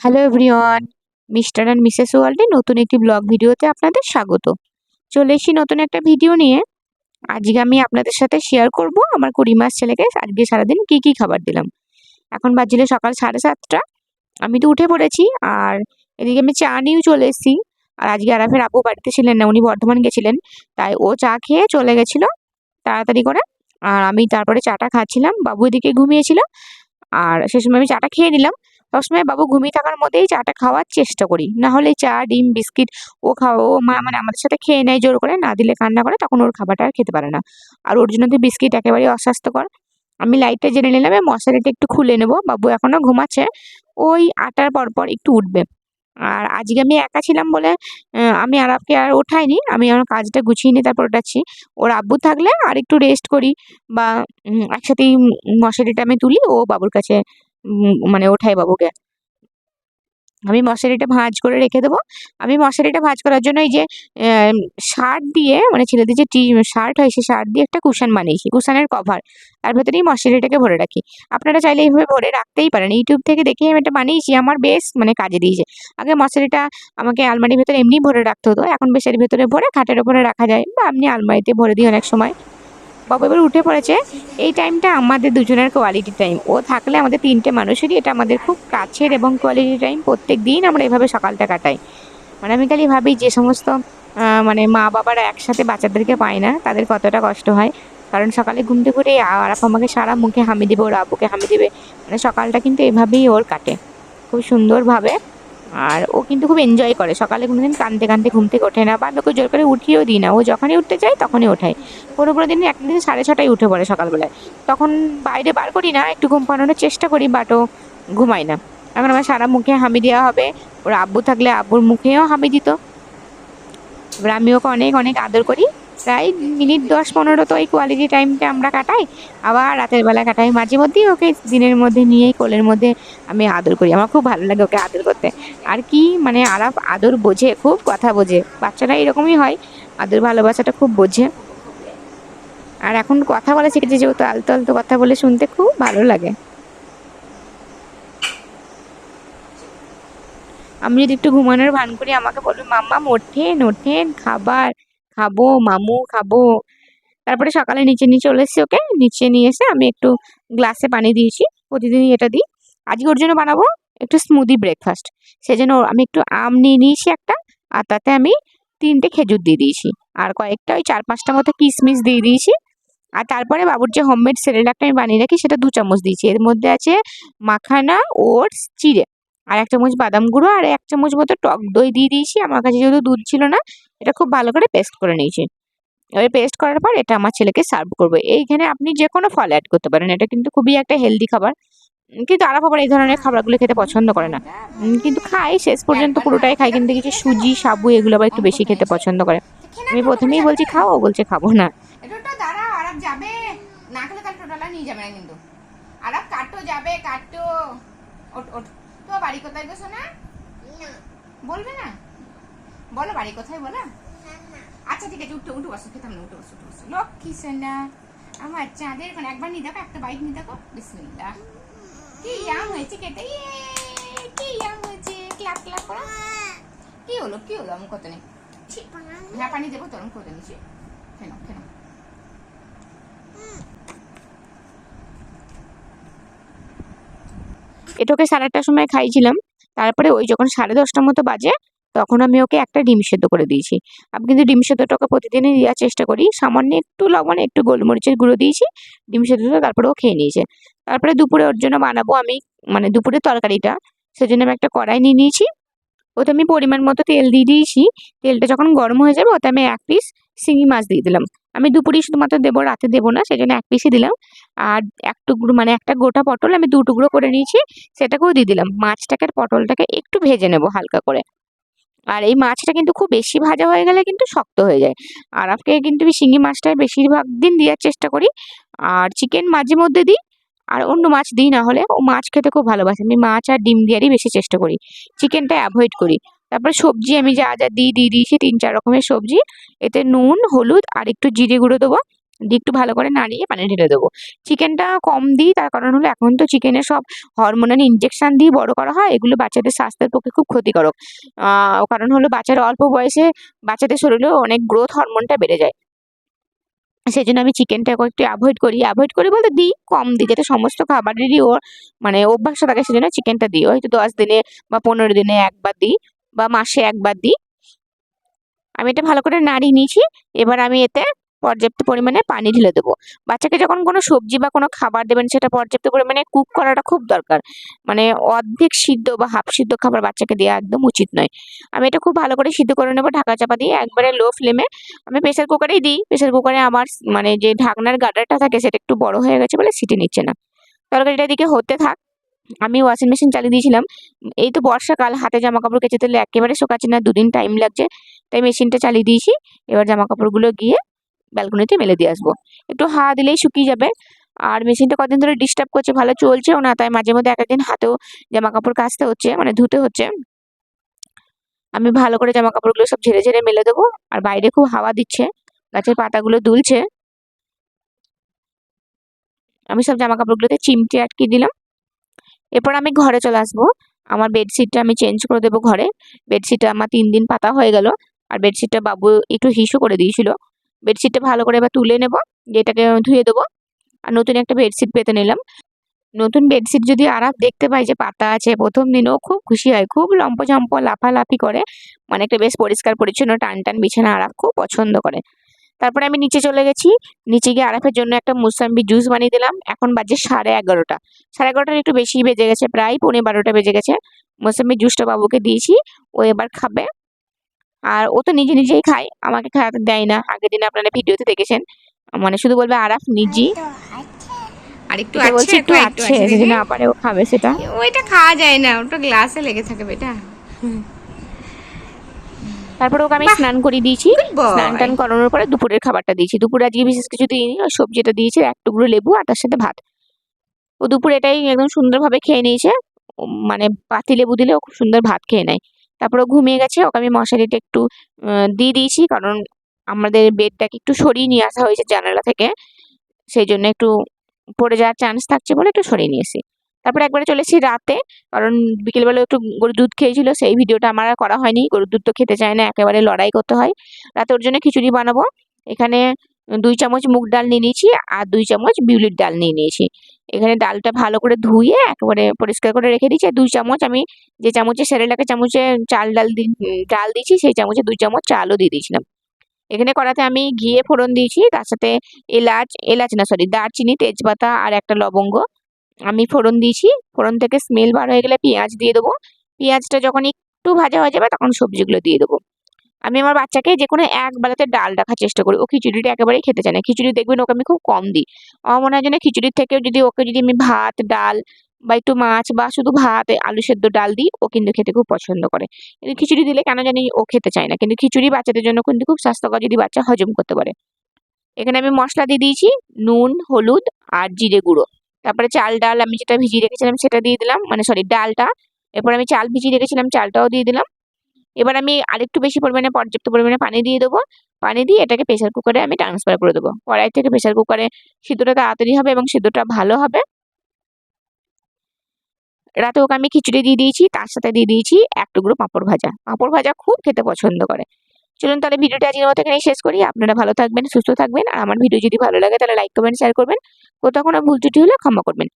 Hello everyone mister and missus ওয়ার্ল্ডে নতুন একটি ব্লগ ভিডিওতে আপনাদের স্বাগত। চলে এসেছি নতুন একটা ভিডিও নিয়ে। আজকে আমি আপনাদের সাথে শেয়ার করব আমার কুড়ি মাস ছেলেকে। আজকে সারাদিন কি কি খাবার দিলাম। এখন বাজলে সকাল সাড়ে সাতটা। আমি তো উঠে পড়েছি আর এদিকে আমি চা নিয়েও চলে এসেছি। আর আজকে আরাফের আপু বাড়িতে ছিলেন না, উনি বর্ধমান গেছিলেন। তাই ও চা খেয়ে চলে গেছিল তাড়াতাড়ি করে। আর আমি তারপরে চাটা খাচ্ছিলাম। বাবু এদিকে ঘুমিয়েছিল। আর সে সময় আমি চাটা খেয়ে নিলাম। সবসময় বাবু ঘুমিয়ে থাকার মধ্যেই চাটা খাওয়ার চেষ্টা করি। না হলে চা, ডিম, বিস্কিট ও খাওয়া ও মা মানে আমাদের সাথে খেয়ে নেয়, জোর করে। না দিলে কান্না করে, তখন ওর খাবারটা আর খেতে পারে না। আর ওর জন্য তো বিস্কিট একেবারেই অস্বাস্থ্যকর। আমি লাইটটা জেনে নিলাম মশারিটা একটু খুলে নেব। বাবু এখনও ঘুমাচ্ছে। ওই আটার পর পর একটু উঠবে। আর আজকে আমি একা ছিলাম বলে আমি আরাফকে আর ওঠাইনি। আমি আমার কাজটা গুছিয়ে নিয়ে তারপর ওঠাচ্ছি। ওর আব্বু থাকলে আর একটু রেস্ট করি বা একসাথেই মশারিটা আমি তুলি। ও বাবুর কাছে মানে ওঠাই বাবুকে। আমি মশারিটা ভাঁজ করে রেখে দেবো। আমি মশারিটা ভাঁজ করার জন্য এই যে শার্ট দিয়ে মানে ছেলেদের যে টি, শার্ট হয় সেই শার্ট দিয়ে একটা কুশন বানিয়েছি, কুশানের কভার। তার ভেতরেই মশারিটাকে ভরে রাখি। আপনারা চাইলে এইভাবে ভরে রাখতেই পারেন। ইউটিউব থেকে দেখে আমি এটা বানিয়েছি, আমার বেশ মানে কাজে দিয়েছে। আগে মশারিটা আমাকে আলমারির ভেতরে এমনি ভরে রাখতে হতো। এখন বেশের ভেতরে ভরে, খাটের ওপরে রাখা যায় বা আপনি আলমারিতে ভরে দিই অনেক সময়। বাবু এবার উঠে পড়েছে। এই টাইমটা আমাদের দুজনের কোয়ালিটি টাইম ও থাকলে আমাদের তিনটে মানুষেরই এটা আমাদের খুব কাছের এবং কোয়ালিটি টাইম প্রত্যেক দিন আমরা এভাবে সকালটা কাটাই। মানে আমি খালি ভাবি যে সমস্ত মানে মা বাবারা একসাথে বাচ্চাদেরকে পায় না, তাদের কতটা কষ্ট হয়। কারণ সকালে ঘুম থেকে আর আমাকে সারা মুখে হামি দেবে, ওর আব্বুকে হামি দেবে। মানে সকালটা কিন্তু এভাবেই ওর কাটে। খুব সুন্দরভাবে আর ও কিন্তু খুব এনজয় করে। সকালে কোনোদিন কানতে কানতে ঘুম থেকে ওঠে না বা আমি ওকে জোর করে উঠিয়েও দিই না। ও যখনই উঠতে চায় তখনই ওঠায়। কোনো কোনো দিন একদিন সাড়ে ছটায় উঠে পড়ে সকালবেলায়। তখন বাইরে বার করি না, একটু ঘুম পাড়ানোর চেষ্টা করি বাট ও ঘুমায় না। এখন আমার সারা মুখে হামি দেওয়া হবে। ওর আব্বু থাকলে আব্বুর মুখেও হামি দিত। এবার আমি ওকে অনেক অনেক আদর করি। প্রায় মিনিট দশ পনেরো তো ওই কোয়ালিটি টাইমটা আমরা কাটাই, আবার রাতের বেলা কাটাই। মাঝে মধ্যেই ওকে দিনের মধ্যে নিয়েই কোলের মধ্যে আমি আদর করি। আমার খুব ভালো লাগে ওকে আদর করতে। আর কি মানে আরাপ আদর বোঝে, খুব কথা বোঝে। বাচ্চারা এরকমই হয়, আদর ভালোবাসাটা খুব বোঝে। আর এখন কথা বলা শিখেছে, যেহেতু আলতো আলতো কথা বলে শুনতে খুব ভালো লাগে। আমি যদি একটু ঘুমানোর ভান করি, আমাকে বলবে, মাম্মা ওঠেন ওঠেন, খাবার খাব, মামু খাব। তারপরে সকালে নিচে নিয়ে চলে এসেছি ওকে। নিচে নিয়ে এসে আমি একটু গ্লাসে পানি দিয়েছি, প্রতিদিনই এটা দিই। আজকে ওর জন্য বানাবো একটু স্মুদি ব্রেকফাস্ট সেজন্য আমি একটু আম নিয়ে নিয়েছি একটা, আর তাতে আমি তিনটে খেজুর দিয়ে দিয়েছি। আর কয়েকটা ওই চার পাঁচটা মতো কিশমিশ দিয়ে দিয়েছি। আর তারপরে বাবুর যে হোমমেড সেরেলাকটা আমি বানিয়ে রাখি, সেটা দু চামচ দিয়েছি। এর মধ্যে আছে মাখানা ওটস, চিড়ে। আর এক চামচ বাদাম গুঁড়ো আর এক চামচ মতো টক দই দিয়ে দিয়েছি। আমার কাছে যেহেতু দুধ ছিল না, এটা খুব ভালো করে পেস্ট করে নিয়েছি। এবার পেস্ট করার পর এটা আমার ছেলেকে সার্ভ করব। এইখানে আপনি যে কোনো ফল অ্যাড করতে পারেন, এটা কিন্তু খুবই একটা হেলদি খাবার। কিন্তু আরাফ আবার এই ধরনের খাবারগুলো খেতে পছন্দ করে না। কিন্তু খাই, শেষ পর্যন্ত পুরোটাই খাই। কিন্তু কিছু সুজি, সাবু এগুলো আবার একটু বেশি খেতে পছন্দ করে। আমি প্রথমেই বলছি খাও, ও বলছে খাব না। যাবে। না খেলে টোটালা নিয়ে যাবে না কিন্তু। আরব কাটো যাবে, কাটো। ওঠ ওঠ। তো বাড়ি কোথায় গো সোনা? বলবে না? বলো বাড়ি কোথায় বলো? আচ্ছা ঠিক আছে উঠো উঠো বসো খেতাম না উঠো বসো উঠো বসো। লক্ষ্মী সোনা আমার চাঁদের কোন একবার নিয়ে দেখো একটা বাইক নিয়ে দেখো। বিসমিল্লা কি আম হয়েছে কেটে ইয়ে কি আম হয়েছে? ক্লাপ ক্লাপ করো। কি হলো কি হলো আমি কত নেই? হ্যাঁ পানি দেবো তোরম করে নিচ্ছি কেন কেন এটা ওকে সাড়ে আটটার সময় খাইছিলাম। তারপরে ওই যখন সাড়ে দশটার মতো বাজে, তখন আমি ওকে একটা ডিম সেদ্ধ করে দিয়েছি। আমি কিন্তু ডিম সেদ্ধটা ওকে প্রতিদিনই দেওয়ার চেষ্টা করি। সামান্য একটু লবণ, একটু গোলমরিচের গুঁড়ো দিয়েছি, ডিম সেদ্ধটা তারপরে ও খেয়ে নিয়েছে। তারপরে দুপুরে ওর জন্য বানাবো আমি মানে দুপুরে তরকারিটা। সেজন্য আমি একটা কড়াই নিয়ে নিয়েছি। ওতে আমি পরিমাণ মতো তেল দিয়ে দিয়েছি। তেলটা যখন গরম হয়ে যাবে, ওতে আমি এক পিস শিঙি মাছ দিয়ে দিলাম। আমি দুপুরেই শুধুমাত্র দেবো, রাতে দেবো না সেই জন্য এক পিসই দিলাম। আর এক টুকরো মানে একটা গোটা পটল আমি দু টুকরো করে নিয়েছি, সেটাকেও দিয়ে দিলাম। মাছটাকে, পটলটাকে একটু ভেজে নেব হালকা করে। আর এই মাছটা কিন্তু খুব বেশি ভাজা হয়ে গেলে কিন্তু শক্ত হয়ে যায়। আর আজকে কিন্তু আমি শিঙি মাছটা বেশিরভাগ দিন দেওয়ার চেষ্টা করি। আর চিকেন মাঝে মধ্যে দিই আর অন্য মাছ দিই না হলে ও মাছ খেতে খুব ভালোবাসে। আমি মাছ আর ডিম দেওয়ারই বেশি চেষ্টা করি। চিকেনটা অ্যাভয়েড করি। তারপরে সবজি আমি যা যা দিই দিয়ে দিয়েছি তিন চার রকমের সবজি। এতে নুন, হলুদ আর একটু জিরে গুঁড়ো দেবো। দিয়ে একটু ভালো করে নাড়িয়ে পানি ঢেলে দেবো। চিকেনটা কম দিই, তার কারণ হলো এখন তো চিকেনে সব হরমোনাল ইনজেকশন দিয়ে বড় করা হয়, এগুলো বাচ্চাদের স্বাস্থ্যের পক্ষে খুব ক্ষতিকারক। কারণ হলো বাচ্চারা অল্প বয়সে বাচ্চাদের শরীরেও অনেক গ্রোথ হরমোনটা বেড়ে যায়। সেই জন্য আমি চিকেনটা একটু অ্যাভয়েড করি। অ্যাভয়েড করি বলতে দিই কম দিই, যাতে সমস্ত খাবারেরই ওর মানে অভ্যাসটা থাকে, সেজন্য চিকেনটা দিই। হয়তো দশ দিনে বা পনেরো দিনে একবার দিই বা মাসে একবার দিই। আমি এটা ভালো করে নাড়িয়ে নিয়েছি। এবার আমি এতে পর্যাপ্ত পরিমাণে পানি ঢেলে দেবো। বাচ্চাকে যখন কোনো সবজি বা কোনো খাবার দেবেন, সেটা পর্যাপ্ত পরিমাণে কুক করাটা খুব দরকার। মানে অর্ধেক সিদ্ধ বা হাফ সিদ্ধ খাবার বাচ্চাকে দেওয়া একদম উচিত নয়। আমি এটা খুব ভালো করে সিদ্ধ করে নেব, ঢাকা চাপা দিয়ে একবারে লো ফ্লেমে আমি প্রেসার কুকারেই দিই। প্রেসার কুকারে আমার মানে যে ঢাকনার গাডারটা থাকে, সেটা একটু বড় হয়ে গেছে বলে সিটি নিচ্ছে না। তরকারিটা দিকে হতে থাক। আমি ওয়াশিং মেশিন চালিয়ে দিয়েছিলাম। এই তো বর্ষাকাল, হাতে জামা কাপড় কেচে দিলে একেবারে শোকাচ্ছে না, দুদিন টাইম লাগছে। তাই মেশিনটা চালিয়ে দিয়েছি। এবার জামা কাপড়গুলো গিয়ে ব্যালকনিতে মেলে দিয়ে আসব। একটু হাওয়া দিলেই শুকিয়ে যাবে। আর মেশিনটা কদিন ধরে ডিস্টার্ব করছে, ভালো চলছেও না, তাই মাঝে মধ্যে এক একদিন হাতেও জামা কাপড় কাচতে হচ্ছে মানে ধুতে হচ্ছে। আমি ভালো করে জামা কাপড়গুলো সব ঝেড়ে ঝেড়ে মেলে দেবো, আর বাইরে খুব হাওয়া দিচ্ছে, গাছের পাতাগুলো দুলছে। আমি সব জামা কাপড়গুলোতে চিমটে আটকে দিলাম। এরপর আমি ঘরে চলে আসব। আমার বেডশিটটা আমি চেঞ্জ করে দেবো ঘরে। বেডশিটটা আমার তিন দিন পাতা হয়ে গেল, আর বেডশিটটা বাবু একটু হিসু করে দিয়েছিল। বেডশিটটা ভালো করে এবার তুলে নেব যেটাকে ধুয়ে দেবো। আর নতুন একটা বেডশিট পেতে নিলাম। নতুন বেডশিট যদি আরাম দেখতে পাই যে পাতা আছে, প্রথম দিনও খুব খুশি হয়, খুব লম্প লম্পঝম্প, লাফালাফি করে। মানে একটা বেশ পরিষ্কার, পরিচ্ছন্ন টান টান বিছানা আরাম খুব পছন্দ করে। তারপরে আমি নিচে চলে গেছি। নিচে গিয়ে আরাফের জন্য একটা মুসাম্বি জুস বানিয়ে দিলাম। এখন বাজে সাড়ে এগারোটা। সাড়ে এগারোটার একটু বেশি বেজে গেছে, প্রায় পৌনে বারোটা বেজে গেছে। মোসাম্বি জুসটা বাবুকে দিয়েছি, ও এবার খাবে। আর ও তো নিজে নিজেই খায় আমাকে খাওয়াতে দেয় না। আগের দিন আপনারা ভিডিওতে দেখেছেন। মানে শুধু বলবে আরাফ নিজে আর একটু আছে একটু আছে যদি না পারে ও খাবে সেটা। ওইটা খাওয়া যায় না ওটা গ্লাসে লেগে থাকে বেটা। তারপরে ওকে আমি স্নান করিয়ে দিয়েছি। স্নান টান করানোর পরে দুপুরের খাবারটা দিয়েছি। দুপুরে আজকে বিশেষ কিছু দিইনি ওই সবজিটা দিয়েছি এক টুকরো লেবু আর তার সাথে ভাত। ও দুপুরে এটাই একদম সুন্দরভাবে খেয়ে নিয়েছে। মানে পাতি লেবু দিলে ও খুব সুন্দর ভাত খেয়ে নেয়। তারপরে ঘুমিয়ে গেছে, ওকে আমি মশারিটা একটু দিয়ে দিয়েছি কারণ আমাদের বেডটাকে একটু সরিয়ে নিয়ে আসা হয়েছে জানালা থেকে। সেই জন্য একটু পড়ে যাওয়ার চান্স থাকছে বলে একটু সরিয়ে নিয়েছি। তারপরে একবারে চলে এসেছি রাতে কারণ বিকেলবেলা একটু গরুর দুধ খেয়েছিল, সেই ভিডিওটা আমার করা হয়নি। গরুর দুধ তো খেতে চায় না, একেবারে লড়াই করতে হয়। রাতে ওর জন্য খিচুড়ি বানাবো। এখানে দুই চামচ মুগ ডাল নিয়ে নিয়েছি আর দুই চামচ বিউলির ডাল নিয়ে নিয়েছি। এখানে ডালটা ভালো করে ধুয়ে একেবারে পরিষ্কার করে রেখে দিয়েছি। দুই চামচ আমি যে চামচে সেরেলাকে চামচে চাল ডাল ডাল দিয়েছি সেই চামচে দুই চামচ চালও দিয়ে দিয়েছিলাম। এখানে কড়াতে আমি ঘিয়ে ফোড়ন দিয়েছি, তার সাথে এলাচ এলাচ না সরি দারচিনি, তেজপাতা আর একটা লবঙ্গ আমি ফোড়ন দিয়েছি। ফোড়ন থেকে স্মেল বার হয়ে গেলে পেঁয়াজ দিয়ে দেবো। পেঁয়াজটা যখন একটু ভাজা হয়ে যাবে তখন সবজিগুলো দিয়ে দেবো। আমি আমার বাচ্চাকে যে কোনো এক বেলাতে ডাল রাখার চেষ্টা করি। ও খিচুড়িটা একেবারেই খেতে চায় না। খিচুড়ি দেখবেন ওকে আমি খুব কম দিই। আমার মনে হয় যেন খিচুড়ির থেকেও যদি ওকে যদি আমি ভাত, ডাল বা একটু মাছ বা শুধু ভাত, আলু সেদ্ধ ডাল দিই, ও কিন্তু খেতে খুব পছন্দ করে। কিন্তু খিচুড়ি দিলে কেন জানি ও খেতে চায় না। কিন্তু খিচুড়ি বাচ্চাদের জন্য কিন্তু খুব স্বাস্থ্যকর যদি বাচ্চা হজম করতে পারে। এখানে আমি মশলা দিয়ে দিয়েছি, নুন, হলুদ আর জিরে গুঁড়ো। তারপরে চাল ডাল আমি যেটা ভিজিয়ে রেখেছিলাম সেটা দিয়ে দিলাম। মানে সরি, ডালটা। এরপর আমি চাল ভিজিয়ে রেখেছিলাম, চালটাও দিয়ে দিলাম। এবার আমি আরেকটু বেশি পরিমাণে পর্যাপ্ত পরিমাণে পানি দিয়ে দেবো। পানি দিয়ে এটাকে প্রেসার কুকারে আমি ট্রান্সফার করে দেবো। কড়াই থেকে প্রেসার কুকারে সিদ্ধটা তাড়াতাড়ি হবে এবং সিদ্ধটা ভালো হবে। রাতে ওকে আমি খিচুড়ি দিয়ে দিয়েছি, তার সাথে দিয়ে দিয়েছি এক টুকরো পাঁপড় ভাজা। পাঁপড় ভাজা খুব খেতে পছন্দ করে। চলুন তাহলে ভিডিওটা আজকের মতো এখানেই শেষ করি। আপনারা ভালো থাকবেন, সুস্থ থাকবেন। আর আমার ভিডিও যদি ভালো লাগে তাহলে লাইক কমেন্ট শেয়ার করবেন। কোথাও কোনো ভুল ত্রুটি হলে ক্ষমা করবেন।